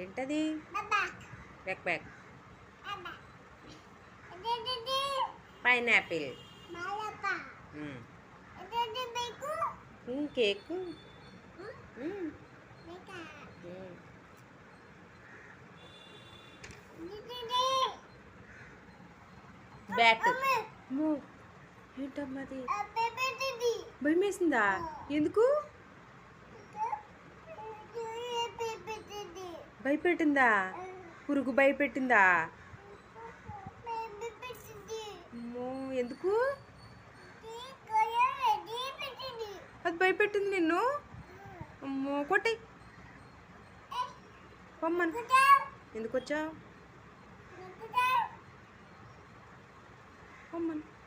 ఏంటది? Back back pineapple cake bat ఏంటమ్మా అది? భయం వేసిందా ఎందుకు? భయపెట్టిందా? పురుగు భయపెట్టిందా? ఎందుకు? అది భయపెట్టింది నిన్ను? అమ్మో కొట్టి పొమ్మను. ఎందుకు వచ్చావు? పొమ్మను.